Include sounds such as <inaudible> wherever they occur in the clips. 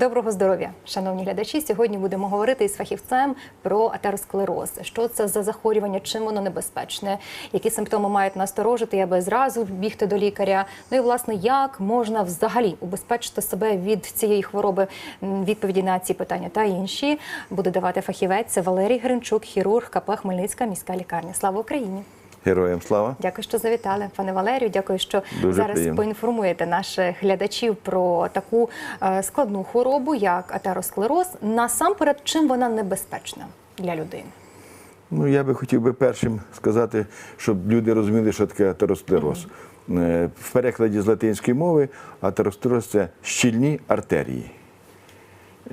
Доброго здоров'я, шановні глядачі. Сьогодні будемо говорити із фахівцем про атеросклероз. Що це за захворювання, чим воно небезпечне, які симптоми мають насторожити, аби зразу бігти до лікаря. Ну і власне, як можна взагалі убезпечити себе від цієї хвороби? Відповіді на ці питання та інші буде давати фахівець. Валерій Гринчук, хірург КП Хмельницька міська лікарня. Слава Україні! Героям слава. Дякую, що завітали, пане Валерію. Дякую, що Дуже зараз приємно. поінформуєте наших глядачів про таку е, складну хворобу, як атеросклероз. Насамперед, чим вона небезпечна для людини? Ну я би хотів би першим сказати, щоб люди розуміли, що таке атеросклероз. Е, В перекладі з латинської мови атеросклероз це щільні артерії.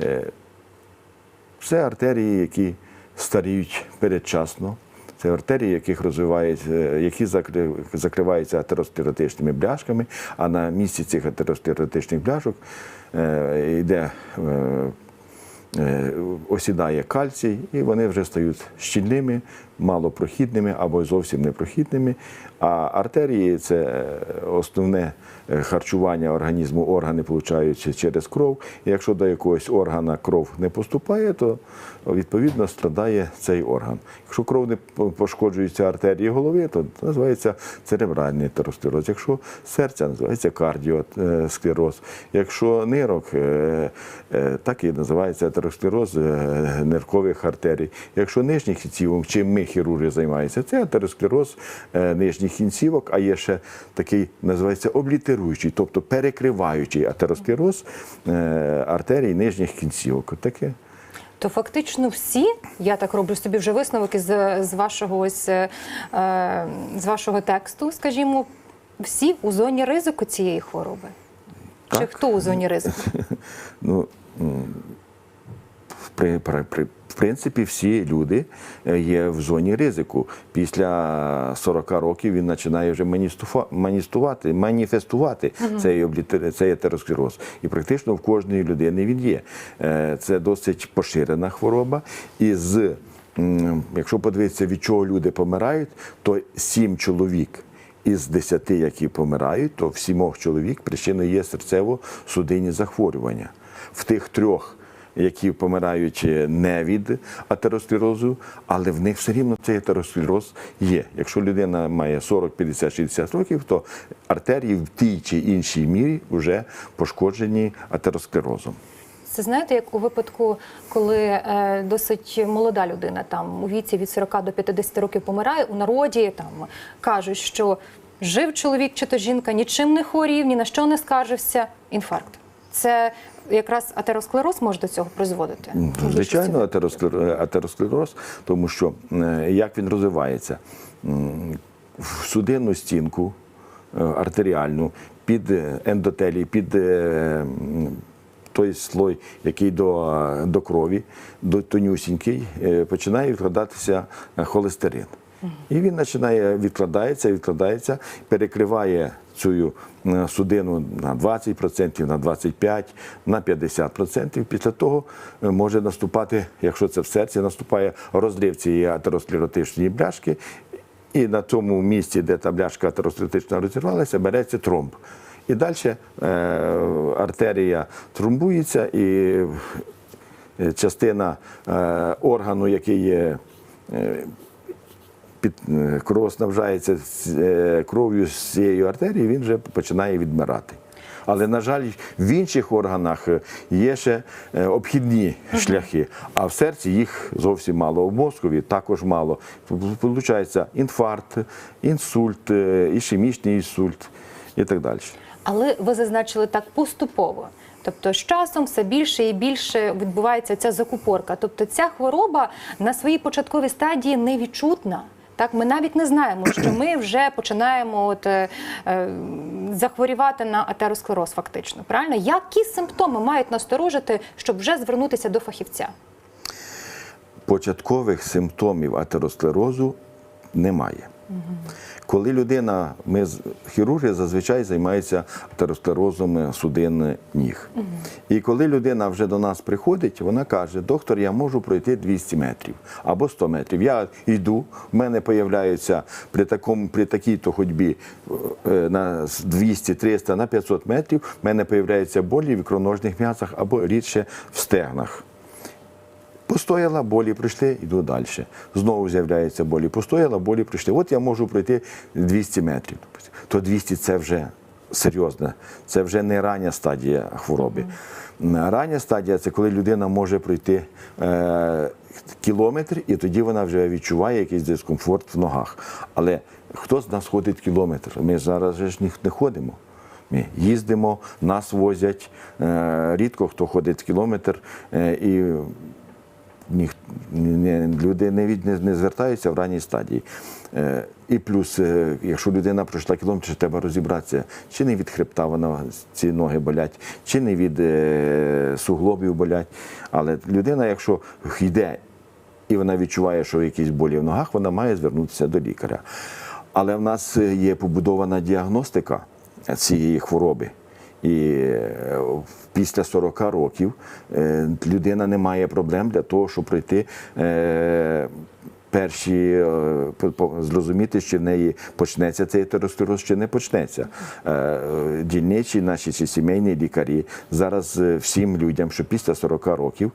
Е, Це артерії, які старіють передчасно. Це артерії, яких розвивається, які закриваються атеросклеротичними бляшками, а на місці цих атеросклеротичних бляшок е, йде е, е, осідає кальцій, і вони вже стають щільними, малопрохідними або зовсім непрохідними. А артерії це е, основне е, харчування організму, органи получають через кров. Якщо до якогось органа кров не поступає, то відповідно страдає цей орган. Якщо кров не пошкоджується артерії голови, то називається церебральний атеросклероз. Якщо серця називається кардіосклероз. Якщо нирок, е, е, так і називається атеросклероз е, ниркових артерій. Якщо нижніх кінцівок, чим ми хірурги займаємося, це атеросклероз е, нижніх кінцівок, а є ще такий називається облітеруючий, тобто перекриваючий атеросклероз е, артерій нижніх кінцівок. Таке. То фактично всі, я так роблю собі вже висновок із з вашого ось е, е, з вашого тексту, скажімо, всі у зоні ризику цієї хвороби. Чи хто у зоні ризику? <laughs> Ну, при, при, при, в принципі, всі люди е, є в зоні ризику. Після 40 років він починає вже маністувати, маніфестувати цей, облітер- цей атеросклероз. І практично в кожної людини він є. Е, Це досить поширена хвороба. І з, якщо подивитися, від чого люди помирають, то 7 чоловік із 10, які помирають, то в сімох чоловік причиною є серцево-судинні захворювання. В тих трьох, які помирають е, не від атеросклерозу, але в них все рівно цей атеросклероз є. Якщо людина має 40, 50, 60 років, то артерії в тій чи іншій мірі вже пошкоджені атеросклерозом. Це знаєте, як у випадку, коли е, досить молода людина, там у віці від 40 до 50 років помирає, у народі там кажуть, що жив чоловік чи то жінка, нічим не хворів, ні на що не скаржився. Інфаркт. Це якраз атеросклероз може до цього призводити. Звичайно, атеросклероз, атеросклероз, тому що е, як він розвивається? В судинну стінку е, артеріальну, під е, ендотелій, під той слой, який до, до крові, до тонюсінький, починає відкладатися холестерин. І він починає відкладається, відкладається, перекриває цю е, судину на 20%, на 25%, на 50%. Після того е, може наступати, якщо це в серці, наступає розрив цієї атеросклеротичної бляшки, і на тому місці, де та бляшка атеросклеротична розірвалася, береться тромб. І далі е, артерія тромбується, і е, частина е, органу, який є е, під е, кров снабжається е, кров'ю з цією артерією, він вже починає відмирати. Але, на жаль, в інших органах е, є ще обхідні шляхи, а в серці їх зовсім мало. В мозкові також мало. Получається інфаркт, інсульт, ішемічний інсульт і так далі. Але ви зазначили так поступово. Тобто з часом все більше і більше відбувається ця закупорка. Тобто ця хвороба на своїй початковій стадії невідчутна. Так, ми навіть не знаємо, що ми вже починаємо от, е, е, захворювати на атеросклероз, фактично. Правильно? Які симптоми мають насторожити, щоб вже звернутися до фахівця? початкових симптомів атеросклерозу немає. Коли людина, ми хірурги зазвичай займаються атеросклерозом судин ніг. І коли людина вже до нас приходить, вона каже: доктор, я можу пройти 200 метрів або 100 метрів. Я йду, в мене появляються при такому, при такій-то ходьбі е, на 200, 300, на 500 метрів, в мене появляються болі в ікроножних м'язах або рідше в стегнах. Постояла, болі прийшли, йду далі. Знову з'являються болі. Постояла, болі прийшли. От я можу пройти 200 метрів. То 200 це вже серйозно, це вже не рання стадія хвороби. Рання стадія це коли людина може пройти е, кілометр, і тоді вона вже відчуває якийсь дискомфорт в ногах. Але хто з нас ходить кілометр? Ми зараз ж не ходимо. Ми їздимо, нас возять. Е, рідко хто ходить кілометр. Е, і ніх, не, люди не, не, не звертаються в ранній стадії. Е, і плюс, е, якщо людина пройшла кілометр, треба розібратися, чи не від хребта вона ці ноги болять, чи не від е, суглобів болять. Але людина, якщо йде і вона відчуває, що якісь болі в ногах, вона має звернутися до лікаря. Але в нас е, є побудована діагностика цієї хвороби. І е, після 40 років е, людина не має проблем для того, щоб пройти е, перші зрозуміти, чи в неї почнеться цей атеросклероз, чи не почнеться. Дільничі наші чи сімейні лікарі зараз всім людям, що після 40 років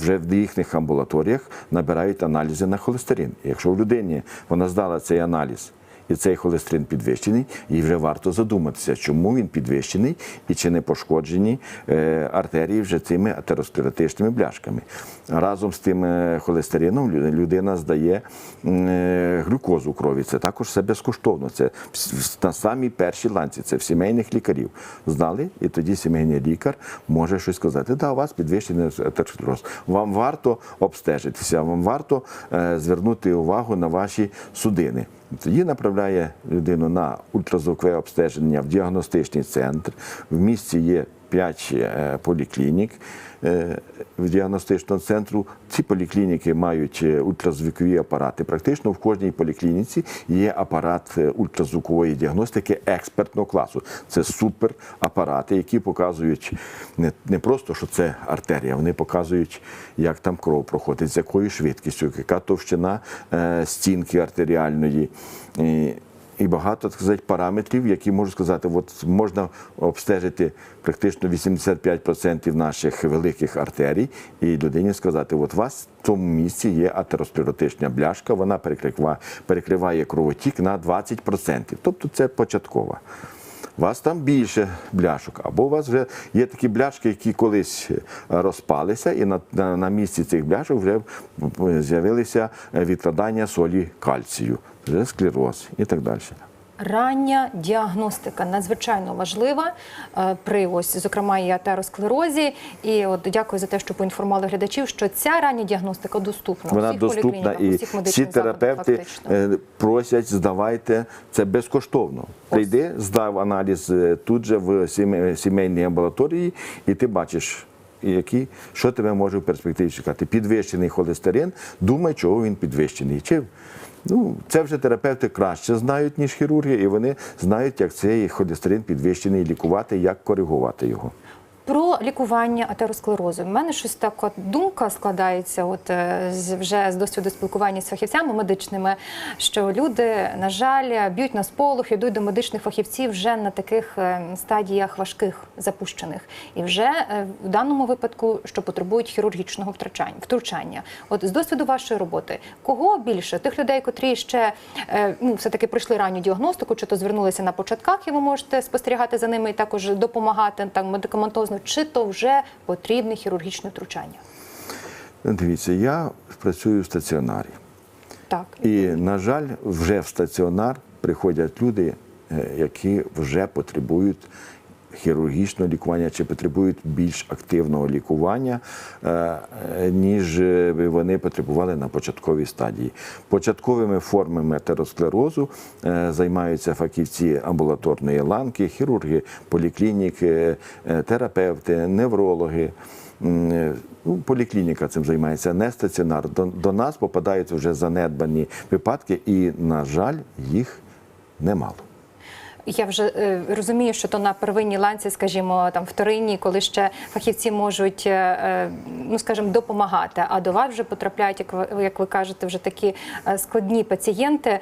вже в їхніх амбулаторіях набирають аналізи на холестерин. Якщо в людині вона здала цей аналіз і цей холестерин підвищений, їй вже варто задуматися, чому він підвищений і чи не пошкоджені е, артерії вже цими атеросклеротичними бляшками. Разом з тим е, холестерином людина здає е, глюкозу в крові. Це також все безкоштовно. Це на самій першій ланці, це в сімейних лікарів. Знали, і тоді сімейний лікар може щось сказати. Да, у вас підвищений атеросклероз. Вам варто обстежитися, вам варто звернути увагу на ваші судини. Тоді направляє людину на ультразвукове обстеження в діагностичний центр. В місті є 5 поліклінік е, в діагностичного центру. Ці поліклініки мають е, ультразвукові апарати. Практично в кожній поліклініці є апарат е, ультразвукової діагностики експертного класу. Це суперапарати, які показують не, просто, що це артерія, вони показують, як там кров проходить, з якою швидкістю, яка товщина е, стінки артеріальної. І, багато так сказати, параметрів, які можу сказати, от можна обстежити практично 85% наших великих артерій, і людині сказати, от у вас в цьому місці є атеросклеротична бляшка, вона перекриває, перекриває кровотік на 20%. Тобто це початкова. У вас там більше бляшок, або у вас вже є такі бляшки, які колись розпалися, і на, на, на місці цих бляшок вже з'явилися відкладання солі кальцію, склероз і так далі. Рання діагностика надзвичайно важлива е, при ось, зокрема, і атеросклерозі. І от дякую за те, що поінформували глядачів, що ця рання діагностика доступна. Вона всіх доступна і всіх всі терапевти фактично. е, просять, здавайте це безкоштовно. Прийди, здав аналіз е, тут же в сімейній амбулаторії, і ти бачиш. Які, що тебе може в перспективі чекати? Підвищений холестерин, думай, чого він підвищений. Чи, ну, це вже терапевти краще знають, ніж хірурги, і вони знають, як цей холестерин підвищений лікувати, як коригувати його. Про лікування атеросклерозу. У мене щось така думка складається, от е, вже з досвіду спілкування з фахівцями медичними, що люди, на жаль, б'ють на сполох, йдуть до медичних фахівців вже на таких е, стадіях важких запущених, і вже е, в даному випадку, що потребують хірургічного втручання. От з досвіду вашої роботи, кого більше тих людей, котрі ще ну, все таки пройшли ранню діагностику, чи то звернулися на початках, і ви можете спостерігати за ними і також допомагати там медикаментозно, чи то вже потрібне хірургічне втручання? Дивіться, я працюю в стаціонарі. Так. І, на жаль, вже в стаціонар приходять люди, е, які вже потребують хірургічного лікування чи потребують більш активного лікування, е, ніж е, вони потребували на початковій стадії. Початковими формами атеросклерозу е, займаються фахівці амбулаторної ланки, хірурги, поліклініки, терапевти, неврологи. Ну, поліклініка цим займається, не стаціонар. До нас попадають вже занедбані випадки, і, на жаль, їх немало. Я вже е, розумію, що то на первинній ланці, скажімо, там вторинній, коли ще фахівці можуть, е, е, ну скажімо, допомагати. А до вас вже потрапляють, як ви, як ви кажете, вже такі складні пацієнти.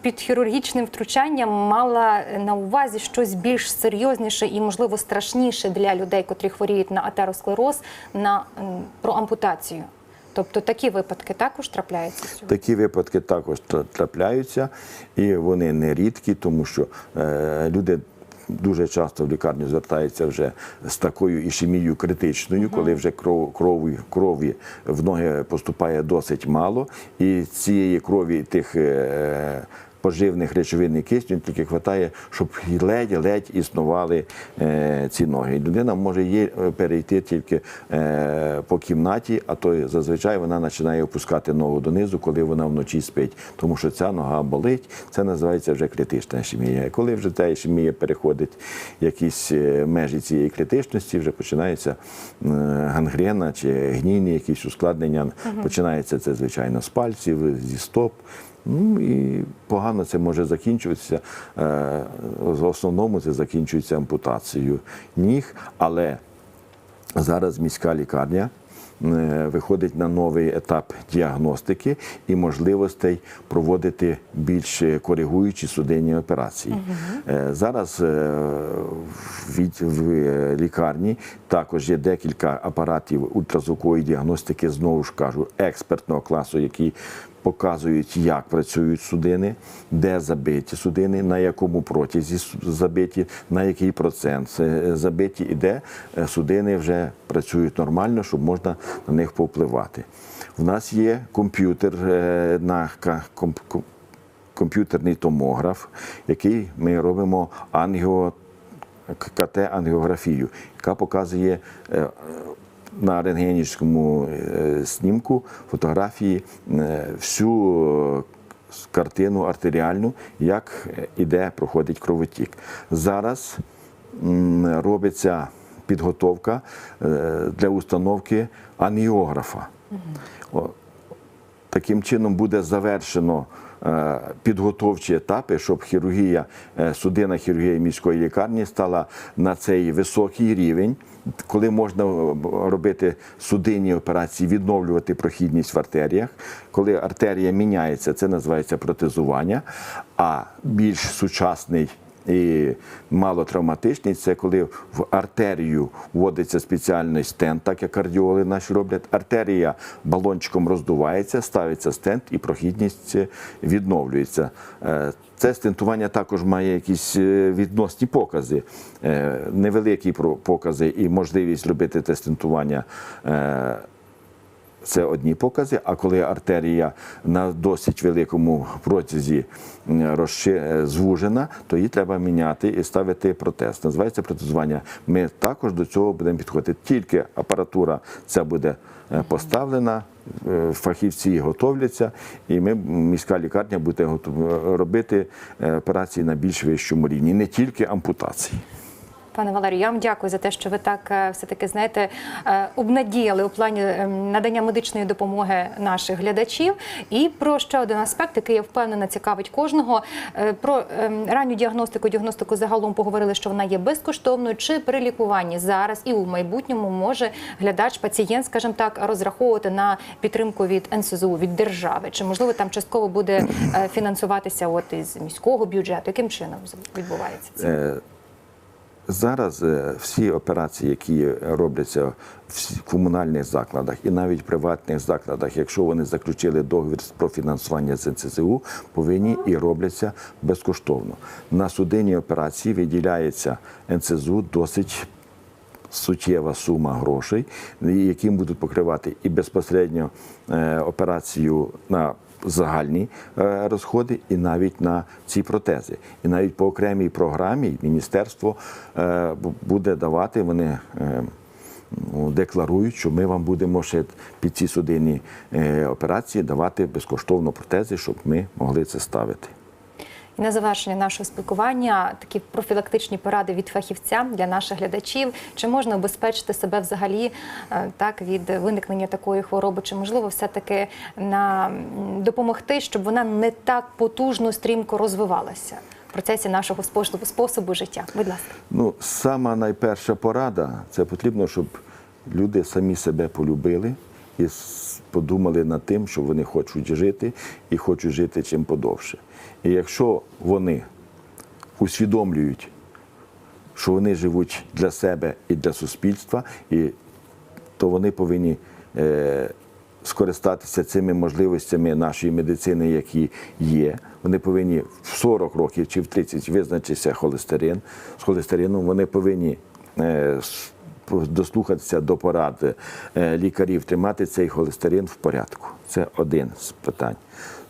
Під хірургічним втручанням мала на увазі щось більш серйозніше і, можливо, страшніше для людей, котрі хворіють на атеросклероз, на про ампутацію. Тобто такі випадки також трапляються сьогодні? Такі випадки також трапляються, і вони не рідкі, тому що е, люди. Дуже часто в лікарню звертаються вже з такою ішемією критичною, коли вже кров, крові, крові в ноги поступає досить мало, і цієї крові тих е, поживних речовин і кисню тільки вистачає, щоб ледь-ледь існували е, ці ноги. І Людина може є, е, перейти тільки е, по кімнаті, а то зазвичай вона починає опускати ногу донизу, коли вона вночі спить, тому що ця нога болить. Це називається вже критична ішемія. Коли вже ця ішемія переходить якісь межі цієї критичності, вже починається гангрена чи гнійні якісь ускладнення. Починається це, звичайно, з пальців, зі стоп. Ну і погано це може закінчуватися. Е, В основному це закінчується ампутацією ніг, але зараз міська лікарня е, виходить на новий етап діагностики і можливостей проводити більш коригуючі судинні операції. Е, Зараз в лікарні також є декілька апаратів ультразвукової діагностики, знову ж кажу, експертного класу, які показують, як працюють судини, де забиті судини, на якому протязі забиті, на який процент е, забиті, і де е, судини вже працюють нормально, щоб можна на них повпливати. В нас є комп'ютер е, на комп'ютерний томограф, який ми робимо ангіо КТ-ангіографію, яка показує на рентгенівському е, знімку фотографії е, всю е, картину артеріальну, як е, іде, проходить кровотік. Зараз робиться підготовка е, для установки аніографа. Таким чином буде завершено е, підготовчі етапи, щоб хірургія, судина хірургія міської лікарні стала на цей високий рівень, коли можна е, робити судинні операції, відновлювати прохідність в артеріях. Коли артерія міняється, це називається протезування. А більш сучасний і малотравматичний це коли в артерію вводиться спеціальний стенд, так як кардіоли наші роблять. Артерія балончиком роздувається, ставиться стенд і прохідність відновлюється. Е, Це стентування також має якісь е, відносні покази, Е, невеликі покази і можливість робити те стентування. Це одні покази. А коли артерія на досить великому протязі е, звужена, то її треба міняти і ставити протез. Називається протезування. Ми також до цього будемо підходити. Тільки апаратура ця буде е, поставлена, е, фахівці готовляться, і ми, міська лікарня, буде робити операції на більш вищому рівні, не тільки ампутації. Пане Валерію, я вам дякую за те, що ви так е, все-таки знаєте е, обнадіяли у плані е, надання медичної допомоги наших глядачів. І про ще один аспект, який я впевнена цікавить кожного. Е, Про е, ранню діагностику, діагностику загалом поговорили, що вона є безкоштовною. Чи при лікуванні зараз і у майбутньому може глядач, пацієнт, скажімо так, розраховувати на підтримку від НСЗУ, від держави? Чи можливо там частково буде фінансуватися от із міського бюджету? Яким чином відбувається це? Зараз е, всі операції, які робляться в комунальних закладах і навіть в приватних закладах, якщо вони заключили договір про фінансування з НЦЗУ, повинні і робляться безкоштовно. На судинні операції виділяється НЦЗУ досить суттєва сума грошей, яким будуть покривати і безпосередньо е, операцію на загальні е, розходи, і навіть на ці протези. І навіть по окремій програмі міністерство е, буде давати вони. е, ну, Декларують, що ми вам будемо ще під ці судинні операції давати безкоштовно протези, щоб ми могли це ставити. І на завершення нашого спілкування такі профілактичні поради від фахівця для наших глядачів. Чи можна обезпечити себе взагалі е, так від виникнення такої хвороби? Чи можливо все-таки на допомогти, щоб вона не так потужно стрімко розвивалася в процесі нашого способу, способу життя? Будь ласка. Ну, сама найперша порада це потрібно, щоб люди самі себе полюбили і подумали над тим, що вони хочуть жити і хочуть жити чим подовше. І якщо вони усвідомлюють, що вони живуть для себе і для суспільства, і то вони повинні е, скористатися цими можливостями нашої медицини, які є. Вони повинні в 40 років чи в 30 визначитися холестерин. З холестерином вони повинні е, дослухатися до порад е, лікарів, тримати цей холестерин в порядку. Це один з питань.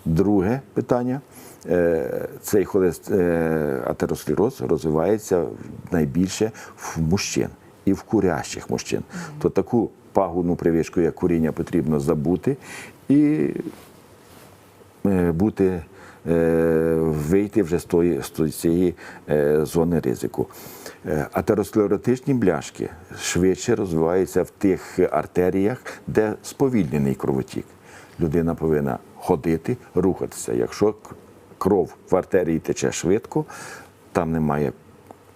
Друге питання. е, Цей холест... е, атеросклероз розвивається найбільше в мужчин і в курящих мужчин. То таку пагубну привичку, як куріння, потрібно забути і бути, вийти вже з, тої, з цієї зони ризику. Е, Атеросклеротичні бляшки швидше розвиваються в тих артеріях, де сповільнений кровотік. Людина повинна ходити, рухатися. Якщо кров в артерії тече швидко, там немає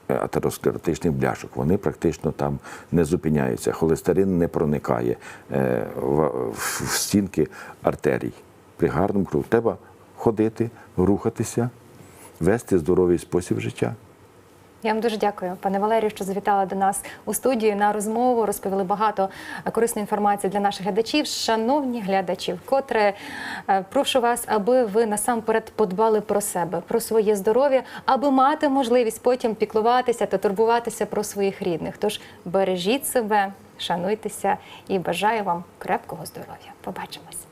е, атеросклеротичних бляшок. Вони практично там не зупиняються. Холестерин не проникає е, в, стінки артерій. При гарному крові треба ходити, рухатися, вести здоровий спосіб життя. Я вам дуже дякую, пане Валерію, що завітали до нас у студію на розмову. Розповіли багато корисної інформації для наших глядачів. Шановні глядачі, вкотре е, прошу вас, аби ви насамперед подбали про себе, про своє здоров'я, аби мати можливість потім піклуватися та турбуватися про своїх рідних. Тож бережіть себе, шануйтеся і бажаю вам крепкого здоров'я. Побачимось.